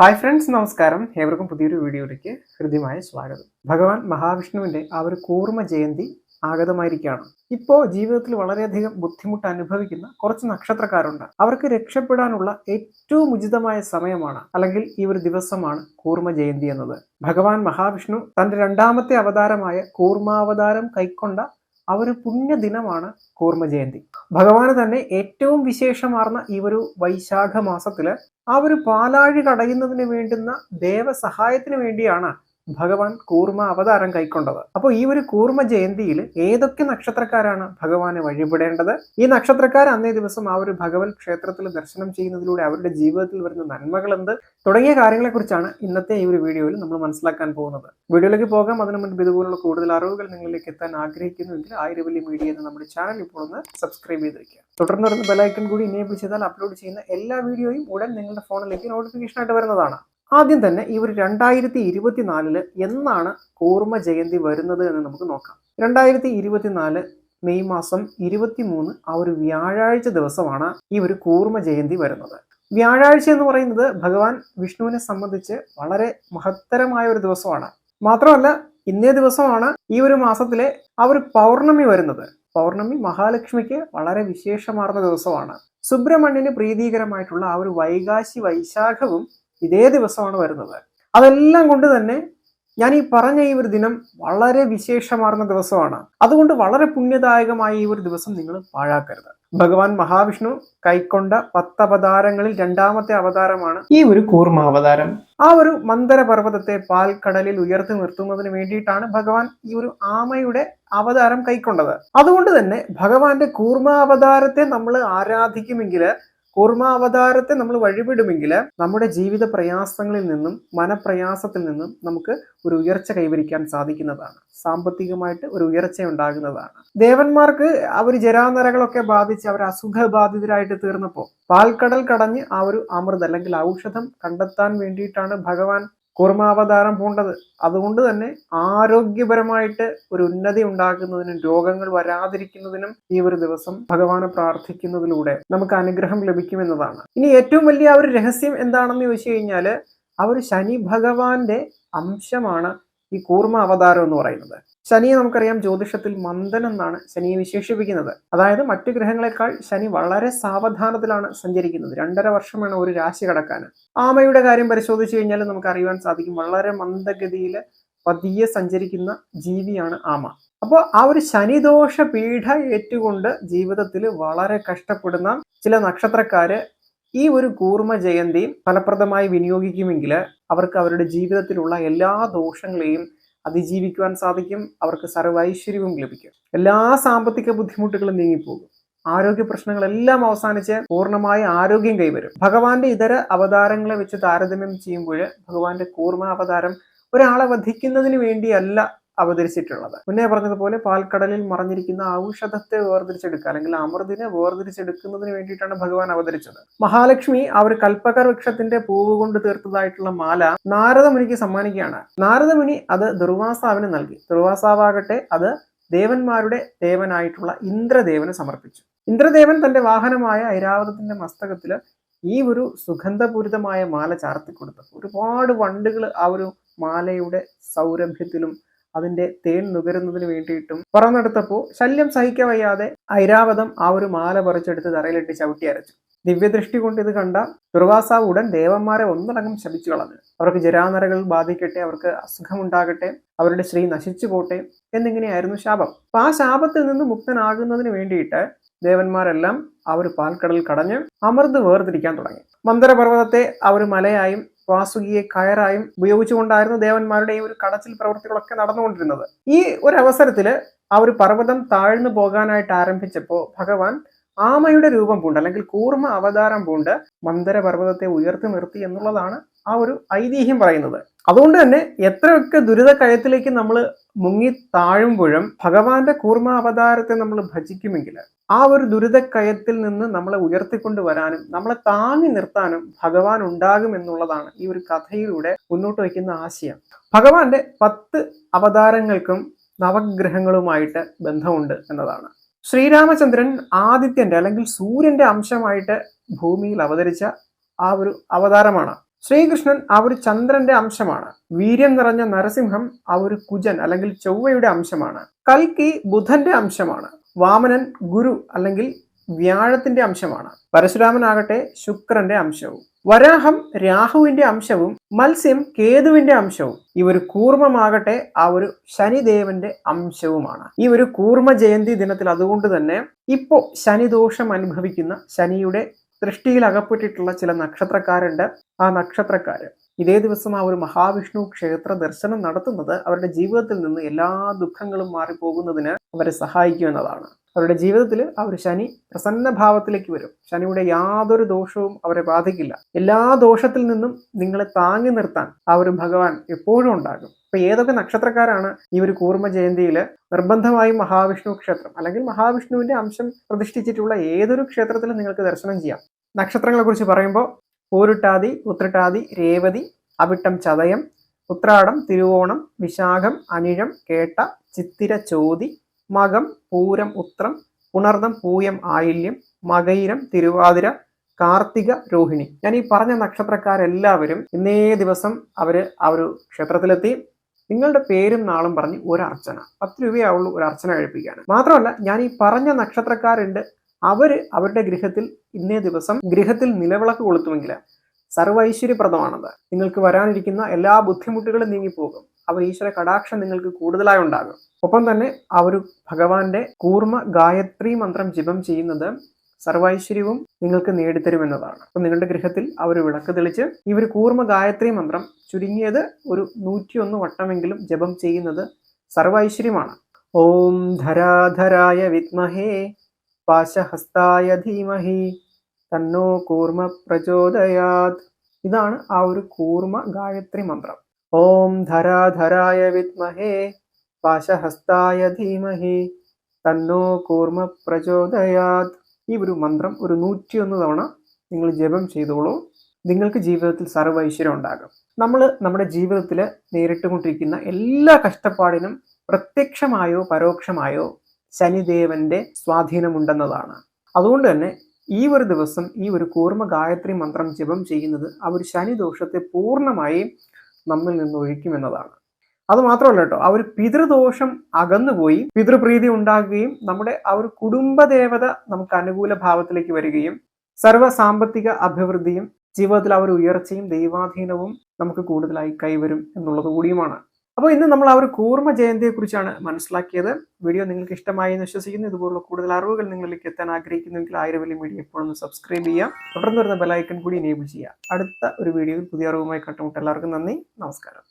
Hi friends നമസ്കാരം. ഏവർക്കും പുതിയൊരു വീഡിയോയിലേക്ക് ഹൃദ്യമായ സ്വാഗതം. ഭഗവാൻ മഹാവിഷ്ണുവിന്റെ ആ ഒരു കൂർമ്മ ജയന്തി ആഗതമായിരിക്കുകയാണ്. ഇപ്പോൾ ജീവിതത്തിൽ വളരെയധികം ബുദ്ധിമുട്ട് അനുഭവിക്കുന്ന കുറച്ച് നക്ഷത്രക്കാരുണ്ട്. അവർക്ക് രക്ഷപ്പെടാനുള്ള ഏറ്റവും ഉചിതമായ സമയമാണ് അല്ലെങ്കിൽ ഈ ഒരു ദിവസമാണ് കൂർമ്മ ജയന്തി എന്നത്. ഭഗവാൻ മഹാവിഷ്ണു തന്റെ രണ്ടാമത്തെ അവതാരമായ കൂർമാവതാരം കൈക്കൊണ്ട ആ ഒരു പുണ്യദിനമാണ് കൂർമ്മ ജയന്തി ഭഗവാന് തന്നെ ഏറ്റവും വിശേഷമാർന്ന ഈ ഒരു വൈശാഖ മാസത്തിൽ ആ ഒരു പാലാഴി കടയുന്നതിന് വേണ്ടുന്ന ദേവസഹായത്തിന് വേണ്ടിയാണ് ഭഗവാൻ കൂർമ്മ അവതാരം കൈക്കൊണ്ടത്. അപ്പോൾ ഈ ഒരു കൂർമ്മ ജയന്തിയിൽ ഏതൊക്കെ നക്ഷത്രക്കാരാണ് ഭഗവാനെ വഴിപെടേണ്ടത്? ഈ നക്ഷത്രക്കാർ അന്നേ ദിവസം ആ ഒരു ഭഗവത് ക്ഷേത്രത്തിൽ ദർശനം ചെയ്യുന്നതിലൂടെ അവരുടെ ജീവിതത്തിൽ വരുന്ന നന്മകൾ എന്ത് തുടങ്ങിയ കാര്യങ്ങളെക്കുറിച്ചാണ് ഇന്നത്തെ ഈ ഒരു വീഡിയോയിൽ നമ്മൾ മനസ്സിലാക്കാൻ പോകുന്നത്. വീഡിയോയിലേക്ക് പോകാം. അതിനു മുൻപ് ഇതുപോലുള്ള കൂടുതൽ അറിവുകൾ നിങ്ങളിലേക്ക് എത്താൻ ആഗ്രഹിക്കുന്നുവെങ്കിൽ ആയിരം വലിയ മീഡിയ എന്ന നമ്മുടെ ചാനൽ ഇപ്പോൾ ഒന്ന് സബ്സ്ക്രൈബ് ചെയ്ത് വയ്ക്കുക തുടർന്ന് വരുന്ന ബെലൈക്കൺ കൂടി ഇനേബിൾ ചെയ്താൽ അപ്ലോഡ് ചെയ്യുന്ന എല്ലാ വീഡിയോയും ഉടൻ നിങ്ങളുടെ ഫോണിലേക്ക് നോട്ടിഫിക്കേഷൻ ആയിട്ട് വരുന്നതാണ്. ആദ്യം തന്നെ ഈ ഒരു രണ്ടായിരത്തി ഇരുപത്തിനാലിൽ എന്നാണ് കൂർമ്മ ജയന്തി വരുന്നത് എന്ന് നമുക്ക് നോക്കാം. രണ്ടായിരത്തി ഇരുപത്തിനാല് മെയ് മാസം ഇരുപത്തി മൂന്ന് ആ ഒരു വ്യാഴാഴ്ച ദിവസമാണ് ഈ ഒരു കൂർമ്മ ജയന്തി വരുന്നത്. വ്യാഴാഴ്ച എന്ന് പറയുന്നത് ഭഗവാൻ വിഷ്ണുവിനെ സംബന്ധിച്ച് വളരെ മഹത്തരമായ ഒരു ദിവസമാണ്. മാത്രമല്ല ഇന്നേ ദിവസമാണ് ഈ ഒരു മാസത്തിലെ ആ ഒരു പൗർണമി വരുന്നത്. പൗർണമി മഹാലക്ഷ്മിക്ക് വളരെ വിശേഷമാർന്ന ദിവസമാണ്. സുബ്രഹ്മണ്യന് പ്രീതികരമായിട്ടുള്ള ആ ഒരു വൈകാശി വൈശാഖവും ഇതേ ദിവസമാണ് വരുന്നത്. അതെല്ലാം കൊണ്ട് തന്നെ ഞാൻ ഈ പറഞ്ഞ ഈ ഒരു ദിനം വളരെ വിശേഷമാർന്ന ദിവസമാണ്. അതുകൊണ്ട് വളരെ പുണ്യദായകമായ ഈ ഒരു ദിവസം നിങ്ങൾ പാഴാക്കരുത്. ഭഗവാൻ മഹാവിഷ്ണു കൈക്കൊണ്ട പത്തവതാരങ്ങളിൽ രണ്ടാമത്തെ അവതാരമാണ് ഈ ഒരു കൂർമ്മ അവതാരം ആ ഒരു മന്ദര പർവതത്തെ പാൽക്കടലിൽ ഉയർത്തി നിർത്തുന്നതിന് വേണ്ടിയിട്ടാണ് ഭഗവാൻ ഈ ഒരു ആമയുടെ അവതാരം കൈക്കൊണ്ടത്. അതുകൊണ്ട് തന്നെ ഭഗവാന്റെ കൂർമ്മ അവതാരത്തെ നമ്മൾ ആരാധിക്കുമെങ്കിൽ കൂർമ്മ അവതാരത്തെ നമ്മൾ വഴിവിടുമെങ്കിൽ നമ്മുടെ ജീവിത പ്രയാസങ്ങളിൽ നിന്നും മനപ്രയാസത്തിൽ നിന്നും നമുക്ക് ഒരു ഉയർച്ച കൈവരിക്കാൻ സാധിക്കുന്നതാണ്. സാമ്പത്തികമായിട്ട് ഒരു ഉയർച്ച ഉണ്ടാകുന്നതാണ്. ദേവന്മാർക്ക് അവർ ജരാനരകളൊക്കെ ബാധിച്ച് അവർ അസുഖബാധിതരായിട്ട് തീർന്നപ്പോൾ പാൽക്കടൽ കടഞ്ഞ് ആ ഒരു അമൃത് അല്ലെങ്കിൽ ഔഷധം കണ്ടെത്താൻ വേണ്ടിയിട്ടാണ് ഭഗവാൻ കൂർമാവതാരം പൂണ്ടത്. അതുകൊണ്ട് തന്നെ ആരോഗ്യപരമായിട്ട് ഒരു ഉന്നതി ഉണ്ടാക്കുന്നതിനും രോഗങ്ങൾ വരാതിരിക്കുന്നതിനും ഈ ഒരു ദിവസം ഭഗവാനെ പ്രാർത്ഥിക്കുന്നതിലൂടെ നമുക്ക് അനുഗ്രഹം ലഭിക്കുമെന്നതാണ്. ഇനി ഏറ്റവും വലിയ ഒരു രഹസ്യം എന്താണെന്ന് ചോദിച്ചു കഴിഞ്ഞാൽ ആ ഒരു ശനി ഭഗവാന്റെ അംശമാണ് ഈ കൂർമ്മ അവതാരം എന്ന് പറയുന്നത്. ശനിയെ നമുക്കറിയാം ജ്യോതിഷത്തിൽ മന്ദൻ എന്നാണ് ശനിയെ വിശേഷിപ്പിക്കുന്നത്. അതായത് മറ്റു ഗ്രഹങ്ങളെക്കാൾ ശനി വളരെ സാവധാനത്തിലാണ് സഞ്ചരിക്കുന്നത്. രണ്ടര വർഷം വേണം ഒരു രാശി കടക്കാൻ. ആമയുടെ കാര്യം പരിശോധിച്ചു കഴിഞ്ഞാൽ നമുക്ക് അറിയുവാൻ സാധിക്കും വളരെ മന്ദഗതിയിൽ പതിയെ സഞ്ചരിക്കുന്ന ജീവിയാണ് ആമ. അപ്പോൾ ആ ഒരു ശനിദോഷ പീഠ ഏറ്റുകൊണ്ട് ജീവിതത്തിൽ വളരെ കഷ്ടപ്പെടുന്ന ചില നക്ഷത്രക്കാര് ഈ ഒരു കൂർമ്മ ജയന്തി ഫലപ്രദമായി വിനിയോഗിക്കുമെങ്കിൽ അവർക്ക് അവരുടെ ജീവിതത്തിലുള്ള എല്ലാ ദോഷങ്ങളെയും അതിജീവിക്കുവാൻ സാധിക്കും അവർക്ക് സർവൈശ്വര്യവും ലഭിക്കും. എല്ലാ സാമ്പത്തിക ബുദ്ധിമുട്ടുകളും നീങ്ങിപ്പോകും. ആരോഗ്യ പ്രശ്നങ്ങളെല്ലാം അവസാനിച്ച് പൂർണമായ ആരോഗ്യം കൈവരും. ഭഗവാന്റെ ഇതര അവതാരങ്ങളെ വെച്ച് താരതമ്യം ചെയ്യുമ്പോൾ ഭഗവാന്റെ കൂർമ്മ അവതാരം ഒരാളെ വധിക്കുന്നതിന് വേണ്ടിയല്ല അവതരിച്ചിട്ടുള്ളത്. മുന്നേ പറഞ്ഞതുപോലെ പാൽക്കടലിൽ മറഞ്ഞിരിക്കുന്ന ഔഷധത്തെ വേർതിരിച്ചെടുക്കുക അല്ലെങ്കിൽ അമൃതിനെ വേർതിരിച്ചെടുക്കുന്നതിന് വേണ്ടിയിട്ടാണ് ഭഗവാൻ അവതരിച്ചത്. മഹാലക്ഷ്മി അവർ ഒരു കൽപ്പക വൃക്ഷത്തിന്റെ പൂവ് കൊണ്ട് തീർത്തതായിട്ടുള്ള മാല നാരദമുനിക്ക് സമ്മാനിക്കുകയാണ്. നാരദമുനി അത് ദുർവാസാവിന് നൽകി. ദുർവാസാവാകട്ടെ അത് ദേവന്മാരുടെ ദേവനായിട്ടുള്ള ഇന്ദ്രദേവന് സമർപ്പിച്ചു. ഇന്ദ്രദേവൻ തന്റെ വാഹനമായ ഐരാവതത്തിന്റെ മസ്തകത്തിൽ ഈ ഒരു സുഗന്ധപൂരിതമായ മാല ചാർത്തി കൊടുത്തു ഒരുപാട് വണ്ടുകൾ ആ ഒരു മാലയുടെ സൗരഭ്യത്തിലും അതിന്റെ തേൻ നുകരുന്നതിന് വേണ്ടിയിട്ടും പറന്നെടുത്തപ്പോൾ ശല്യം സഹിക്കവയ്യാതെ ഐരാവതം ആ ഒരു മാല പറിച്ചെടുത്ത് തറയിലിട്ട് ചവിട്ടി അരച്ചു. ദിവ്യദൃഷ്ടി കൊണ്ട് ഇത് കണ്ട ദുർവാസാവ് ഉടൻ ദേവന്മാരെ ഒന്നടങ്കം ശപിച്ചു കളഞ്ഞു. അവർക്ക് ജരാനരകൾ ബാധിക്കട്ടെ അവർക്ക് അസുഖമുണ്ടാകട്ടെ അവരുടെ ശ്രീ നശിച്ചു പോട്ടെ എന്നിങ്ങനെയായിരുന്നു ശാപം. അപ്പൊ ആ ശാപത്തിൽ നിന്ന് മുക്തനാകുന്നതിന് വേണ്ടിയിട്ട് ദേവന്മാരെല്ലാം ആ ഒരു പാൽക്കടൽ കടഞ്ഞ് അമൃത് വേർതിരിക്കാൻ തുടങ്ങി. മന്ദരപർവതത്തെ ആ ഒരു മലയായും വാസുകിയെ കയറായും ഉപയോഗിച്ചുകൊണ്ടായിരുന്നു ദേവന്മാരുടെ ഈ ഒരു കടച്ചിൽ പ്രവൃത്തികളൊക്കെ നടന്നുകൊണ്ടിരുന്നത്. ഈ ഒരു അവസരത്തിൽ ആ ഒരു പർവതം താഴ്ന്നു പോകാനായിട്ട് ആരംഭിച്ചപ്പോൾ ഭഗവാൻ ആമയുടെ രൂപം പൂണ്ട് അല്ലെങ്കിൽ കൂർമ്മ അവതാരം പൂണ്ട് മന്ദര പർവതത്തെ ഉയർത്തി നിർത്തി എന്നുള്ളതാണ് ആ ഒരു ഐതിഹ്യം പറയുന്നത്. അതുകൊണ്ട് തന്നെ എത്രയൊക്കെ ദുരിത കയത്തിലേക്ക് നമ്മൾ മുങ്ങി താഴുമ്പോഴും ഭഗവാന്റെ കൂർമ്മ അവതാരത്തെ നമ്മൾ ഭജിക്കുമെങ്കിൽ ആ ഒരു ദുരിതക്കയത്തിൽ നിന്ന് നമ്മളെ ഉയർത്തിക്കൊണ്ട് വരാനും നമ്മളെ താങ്ങി നിർത്താനും ഭഗവാൻ ഉണ്ടാകും എന്നുള്ളതാണ് ഈ ഒരു കഥയിലൂടെ മുന്നോട്ട് വയ്ക്കുന്ന ആശയം. ഭഗവാന്റെ പത്ത് അവതാരങ്ങൾക്കും നവഗ്രഹങ്ങളുമായിട്ട് ബന്ധമുണ്ട് എന്നതാണ്. ശ്രീരാമചന്ദ്രൻ ആദിത്യന്റെ അല്ലെങ്കിൽ സൂര്യന്റെ അംശമായിട്ട് ഭൂമിയിൽ അവതരിച്ച ആ ഒരു അവതാരമാണ്. ശ്രീകൃഷ്ണൻ ആ ഒരു ചന്ദ്രന്റെ അംശമാണ്. വീര്യം നിറഞ്ഞ നരസിംഹം ആ ഒരു കുജൻ അല്ലെങ്കിൽ ചൊവ്വയുടെ അംശമാണ്. കൽക്കി ബുധന്റെ അംശമാണ്. വാമനൻ ഗുരു അല്ലെങ്കിൽ വ്യാഴത്തിന്റെ അംശമാണ്. പരശുരാമനാകട്ടെ ശുക്രന്റെ അംശവും. വരാഹം രാഹുവിന്റെ അംശവും മത്സ്യം കേതുവിന്റെ അംശവും. ഈ ഒരു കൂർമ്മമാകട്ടെ ആ ഒരു ശനിദേവന്റെ അംശവുമാണ്. ഈ ഒരു കൂർമ്മ ജയന്തി ദിനത്തിൽ അതുകൊണ്ട് തന്നെ ഇപ്പോ ശനിദോഷം അനുഭവിക്കുന്ന ശനിയുടെ ദൃഷ്ടിയിൽ അകപ്പെട്ടിട്ടുള്ള ചില നക്ഷത്രക്കാരുണ്ട്. ആ നക്ഷത്രക്കാര് ഇതേ ദിവസം ആ ഒരു മഹാവിഷ്ണു ക്ഷേത്ര ദർശനം നടത്തുന്നത് അവരുടെ ജീവിതത്തിൽ നിന്ന് എല്ലാ ദുഃഖങ്ങളും മാറിപ്പോകുന്നതിന് അവരെ സഹായിക്കുമെന്നതാണ് അവരുടെ ജീവിതത്തിൽ ആ ഒരു ശനി പ്രസന്ന ഭാവത്തിലേക്ക് വരും. ശനിയുടെ യാതൊരു ദോഷവും അവരെ ബാധിക്കില്ല. എല്ലാ ദോഷത്തിൽ നിന്നും നിങ്ങളെ താങ്ങി നിർത്താൻ ആ ഒരു ഭഗവാൻ എപ്പോഴും ഉണ്ടാകും. ഇപ്പൊ ഏതൊക്കെ നക്ഷത്രക്കാരാണ് ഈ ഒരു കൂർമ്മ ജയന്തിയിൽ നിർബന്ധമായും മഹാവിഷ്ണു ക്ഷേത്രം അല്ലെങ്കിൽ മഹാവിഷ്ണുവിന്റെ അംശം പ്രതിഷ്ഠിച്ചിട്ടുള്ള ഏതൊരു ക്ഷേത്രത്തിലും നിങ്ങൾക്ക് ദർശനം ചെയ്യാം. നക്ഷത്രങ്ങളെ കുറിച്ച് പറയുമ്പോൾ പൂരുട്ടാതി ഉത്രട്ടാതി രേവതി അവിട്ടം ചതയം ഉത്രാടം തിരുവോണം വിശാഖം അനിഴം കേട്ട ചിത്തിര ചോതി മകം പൂരം ഉത്രം പുണർദം പൂയം ആയില്യം മകയിരം തിരുവാതിര കാർത്തിക രോഹിണി. ഞാൻ ഈ പറഞ്ഞ നക്ഷത്രക്കാരെല്ലാവരും ഇന്നേ ദിവസം അവർ ആ ഒരു ക്ഷേത്രത്തിലെത്തി നിങ്ങളുടെ പേരും നാളും പറഞ്ഞ് ഒരു അർച്ചന പത്ത് രൂപയാവുള്ളൂ ഒരു അർച്ചന കഴിപ്പിക്കാൻ മാത്രമല്ല ഞാൻ ഈ പറഞ്ഞ നക്ഷത്രക്കാരുണ്ട് അവർ അവരുടെ ഗൃഹത്തിൽ ഇന്നേ ദിവസം ഗൃഹത്തിൽ നിലവിളക്ക് കൊളുത്തുമെങ്കിൽ സർവൈശ്വര്യപ്രദമാണത്. നിങ്ങൾക്ക് വരാനിരിക്കുന്ന എല്ലാ ബുദ്ധിമുട്ടുകളും നീങ്ങിപ്പോകും. അവർ ഈശ്വര കടാക്ഷം നിങ്ങൾക്ക് കൂടുതലായി ഉണ്ടാകും. ഒപ്പം തന്നെ ഒരു ഭഗവാന്റെ കൂർമ്മ ഗായത്രി മന്ത്രം ജപം ചെയ്യുന്നത് സർവൈശ്വര്യവും നിങ്ങൾക്ക് നേടിത്തരുമെന്നതാണ്. അപ്പം നിങ്ങളുടെ ഗൃഹത്തിൽ ഒരു വിളക്ക് തെളിച്ച് ഈ ഒരു കൂർമ്മ ഗായത്രി മന്ത്രം ചുരുങ്ങിയത് ഒരു നൂറ്റിയൊന്ന് വട്ടമെങ്കിലും ജപം ചെയ്യുന്നത് സർവൈശ്വര്യമാണ്. ഓം ധരാധരായ വിദ്മഹേ. പാശഹസ്തായ ധീമഹി. തന്നോ കൂർമ്മ പ്രചോദയാത്. ഇതാണ് ആ ഒരു കൂർമ്മ ഗായത്രി മന്ത്രം. ഓം ധരാധരായ വിദ്മഹേ പാശഹസ്തായ ധീമഹി തന്നോ കൂർമ്മ പ്രചോദയാത്. ഈ ഒരു മന്ത്രം ഒരു നൂറ്റിയൊന്ന് തവണ നിങ്ങൾ ജപം ചെയ്തോളൂ. നിങ്ങൾക്ക് ജീവിതത്തിൽ സർവൈശ്വര്യം ഉണ്ടാകും. നമ്മൾ നമ്മുടെ ജീവിതത്തിൽ നേരിട്ടുകൊണ്ടിരിക്കുന്ന എല്ലാ കഷ്ടപ്പാടിനും പ്രത്യക്ഷമായോ പരോക്ഷമായോ ശനിദേവന്റെ സ്വാധീനമുണ്ടെന്നതാണ്. അതുകൊണ്ട് തന്നെ ഈ ഒരു ദിവസം ഈ ഒരു കൂർമ്മ ഗായത്രി മന്ത്രം ജപം ചെയ്യുന്നത് ആ ഒരു ശനിദോഷത്തെ പൂർണമായും നമ്മിൽ നിന്ന് ഒഴിക്കുമെന്നതാണ് അത് മാത്രമല്ല കേട്ടോ ആ ഒരു പിതൃദോഷം അകന്നുപോയി പിതൃപ്രീതി ഉണ്ടാകുകയും നമ്മുടെ ആ ഒരു കുടുംബദേവത നമുക്ക് അനുകൂല ഭാവത്തിലേക്ക് വരികയും സർവ സാമ്പത്തിക അഭിവൃദ്ധിയും ജീവിതത്തിൽ ആ ഒരു ഉയർച്ചയും ദൈവാധീനവും നമുക്ക് കൂടുതലായി കൈവരും എന്നുള്ളത് കൂടിയുമാണ്. അപ്പോൾ ഇന്ന് നമ്മൾ ആ ഒരു കൂർമ്മ ജയന്തിയെക്കുറിച്ചാണ് മനസ്സിലാക്കിയത്. വീഡിയോ നിങ്ങൾക്ക് ഇഷ്ടമായി എന്ന് വിശ്വസിക്കുന്നു. ഇതുപോലുള്ള കൂടുതൽ അറിവുകൾ നിങ്ങളിലേക്ക് എത്താൻ ആഗ്രഹിക്കുന്നുവെങ്കിൽ ആയിരവലി മീഡിയ എപ്പോഴൊന്ന് സബ്സ്ക്രൈബ് ചെയ്യാം തുടർന്ന് വരുന്ന ബെലൈക്കൺ കൂടി എനേബിൾ ചെയ്യാം അടുത്ത ഒരു വീഡിയോയിൽ പുതിയ അറിവുമായി കണ്ടുമുട്ട് എല്ലാവർക്കും നന്ദി. നമസ്കാരം.